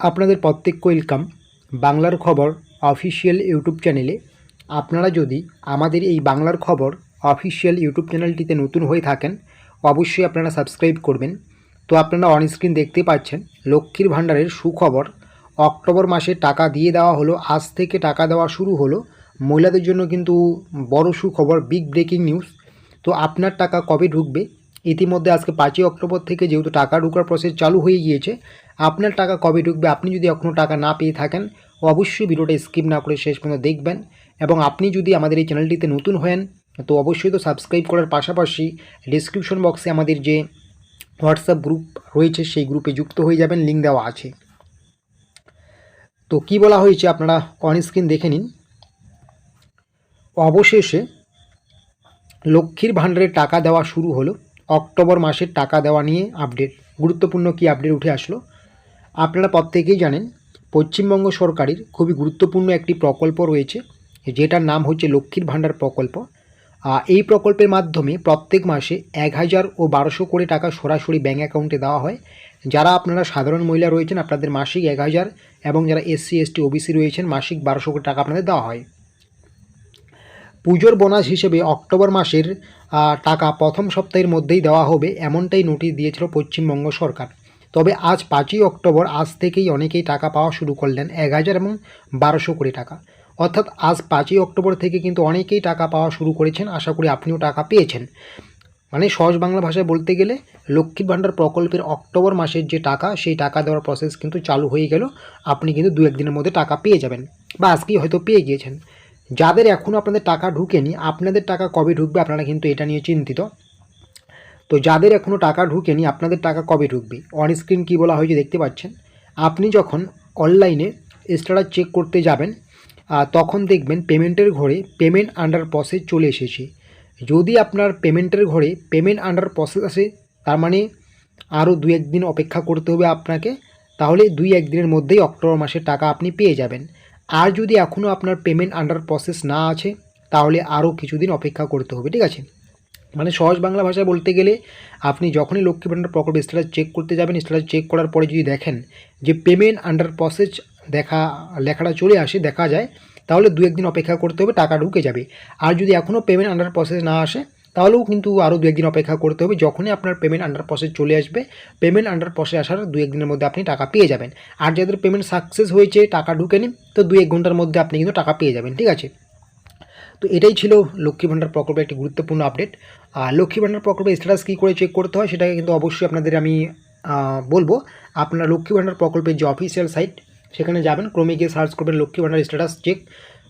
আপনাদের প্রত্যেককে ওয়েলকাম বাংলার খবর অফিসিয়াল ইউটিউব চ্যানেলে আপনারা যদি আমাদের এই বাংলার খবর অফিসিয়াল ইউটিউব চ্যানেলটিতে নতুন হয়ে থাকেন, অবশ্যই আপনারা সাবস্ক্রাইব করবেন। তো আপনারা অনস্ক্রিন দেখতে পাচ্ছেন, লক্ষ্মীর ভাণ্ডারের সুখবর। অক্টোবর মাসে টাকা দিয়ে দেওয়া হলো, আজ থেকে টাকা দেওয়া শুরু হলো। মহিলাদের জন্য কিন্তু বড় সুখবর বিগ ব্রেকিং নিউজ তো আপনার টাকা কবে ঢুকবে? ইতিমধ্যে আজকে পাঁচই অক্টোবর থেকে যেহেতু টাকা ঢোকার প্রসেস চালু হয়ে গিয়েছে আপনার টাকা কবে ঢুকবে, আপনি যদি এখনও টাকা না পেয়ে থাকেন, অবশ্যই ভিডিওটা স্কিপ না করে শেষ পর্যন্ত দেখবেন। এবং আপনি যদি আমাদের এই চ্যানেলটিতে নতুন হন তো অবশ্যই তো সাবস্ক্রাইব করার পাশাপাশি ডিসক্রিপশন বক্সে আমাদের যে হোয়াটসঅ্যাপ গ্রুপ রয়েছে, সেই গ্রুপে যুক্ত হয়ে যাবেন লিঙ্ক দেওয়া আছে। তো কি বলা হয়েছে আপনারা অন স্ক্রিন দেখে নিন। অবশেষে লক্ষ্মীর ভাণ্ডারে টাকা দেওয়া শুরু হলো। অক্টোবর মাসের টাকা দেওয়া নিয়ে আপডেট গুরুত্বপূর্ণ কি আপডেট উঠে আসলো? আপনারা প্রত্যেকেই জানেন, পশ্চিমবঙ্গ সরকারের খুবই গুরুত্বপূর্ণ একটি প্রকল্প রয়েছে, যেটার নাম হচ্ছে লক্ষ্মীর ভাণ্ডার প্রকল্প। এই প্রকল্পের মাধ্যমে প্রত্যেক মাসে এক হাজার ও বারোশো করে টাকা সরাসরি ব্যাঙ্ক অ্যাকাউন্টে দেওয়া হয়। যারা আপনারা সাধারণ মহিলা রয়েছেন, আপনাদের মাসিক এক হাজার এবং যারা এসসি, এসটি, ওবিসি রয়েছেন, মাসিক বারোশো করে টাকা আপনাদের দেওয়া হয়। পুজোর বোনাস হিসেবে অক্টোবর মাসের টাকা প্রথম সপ্তাহের মধ্যেই দেওয়া হবে, এমনটাই নোটিশ দিয়েছিল পশ্চিমবঙ্গ সরকার। তবে আজ পাঁচই অক্টোবর, আজ থেকেই অনেকেই টাকা পাওয়া শুরু করলেন এক হাজার এবং বারোশো কোটি টাকা। অর্থাৎ আজ পাঁচই অক্টোবর থেকে কিন্তু অনেকেই টাকা পাওয়া শুরু করেছেন, আশা করি আপনিও টাকা পেয়েছেন। মানে সহজ বাংলা ভাষায় বলতে গেলে, লক্ষ্মীর ভাণ্ডার প্রকল্পের অক্টোবর মাসের যে টাকা, সেই টাকা দেওয়ার প্রসেস কিন্তু চালু হয়ে গেল। আপনি কিন্তু দু একদিনের মধ্যে টাকা পেয়ে যাবেন বা আজকেই হয়তো পেয়ে গিয়েছেন। যাদের এখনও আপনাদের টাকা ঢুকেনি, আপনাদের টাকা কবে ঢুকবে আপনারা কিন্তু এটা নিয়ে চিন্তিত। তো যাদের এখনও টাকা ঢুকেনি, আপনাদের টাকা কবে ঢুকবে? অন স্ক্রিন কী বলা হয়েছে দেখতে পাচ্ছেন? আপনি যখন অনলাইনে স্ট্যাটাস চেক করতে যাবেন তখন দেখবেন পেমেন্টের ঘরে পেমেন্ট আন্ডার প্রসেস চলে এসেছে। যদি আপনার পেমেন্টের ঘরে পেমেন্ট আন্ডার প্রসেস আসে তার মানে আরও দু একদিন অপেক্ষা করতে হবে আপনাকে, তাহলে দুই একদিনের মধ্যেই অক্টোবর মাসের টাকা আপনি পেয়ে যাবেন। আর যদি এখনও আপনার পেমেন্ট আন্ডার প্রসেস না আছে, তাহলে আরও কিছুদিন অপেক্ষা করতে হবে, ঠিক আছে? মানে সহজ বাংলা ভাষায় বলতে গেলে আপনি যখনই লক্ষ্মী ভাণ্ডার প্রকল্প স্ট্যাটাস চেক করতে যাবেন স্ট্যাটাস চেক করার পরে যদি দেখেন যে পেমেন্ট আন্ডার প্রসেস দেখা, লেখাটা চলে আসে, দেখা যায়, তাহলে দু একদিন অপেক্ষা করতে হবে, টাকা ঢুকে যাবে। আর যদি এখনও পেমেন্ট আন্ডার প্রসেস না আসে, তাহলেও কিন্তু আরও দু একদিন অপেক্ষা করতে হবে, যখনই আপনার পেমেন্ট আন্ডার প্রসেস চলে আসবে পেমেন্ট আন্ডার প্রসেস আসার দু একদিনের মধ্যে আপনি টাকা পেয়ে যাবেন। আর যাদের পেমেন্ট সাকসেস হয়েছে, টাকা ঢুকেনি, তো দু এক ঘণ্টার মধ্যে আপনি কিন্তু টাকা পেয়ে যাবেন, ঠিক আছে? তো এটাই ছিল লক্ষ্মী ভাণ্ডার প্রকল্পের একটি গুরুত্বপূর্ণ আপডেট আর লক্ষ্মী ভাণ্ডার প্রকল্পের স্ট্যাটাস কী করে চেক করতে হয় সেটাকে কিন্তু অবশ্যই আপনাদের আমি বলব। আপনারা লক্ষ্মী ভাণ্ডার প্রকল্পের যে অফিসিয়াল সাইট সেখানে যাবেন। ক্রমে গিয়ে সার্চ করবেন লক্ষ্মী ভাণ্ডার স্ট্যাটাস চেক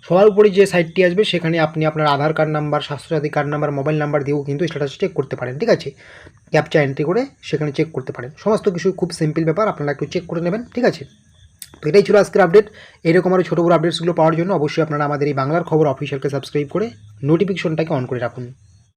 সবার উপরে যে সাইটটি আসবে, সেখানে আপনি আপনার Aadhaar card number Swasthyasathi card number mobile number দিয়েও কিন্তু স্ট্যাটাস চেক করতে পারেন, ঠিক আছে? ক্যাপচা এন্ট্রি করে সেখানে চেক করতে পারেন। সমস্ত কিছু খুব সিম্পল ব্যাপার, আপনারা একটু চেক করে নেবেন, ঠিক আছে? তো এটাই ছিল আজকের আপডেট এরকম আরও ছোটো বড়ো আপডেটসগুলো পাওয়ার জন্য অবশ্যই আপনারা আমাদের এই বাংলার খবর অফিসিয়ালকে সাবস্ক্রাইব করে নোটিফিকেশনটাকে অন করে রাখুন।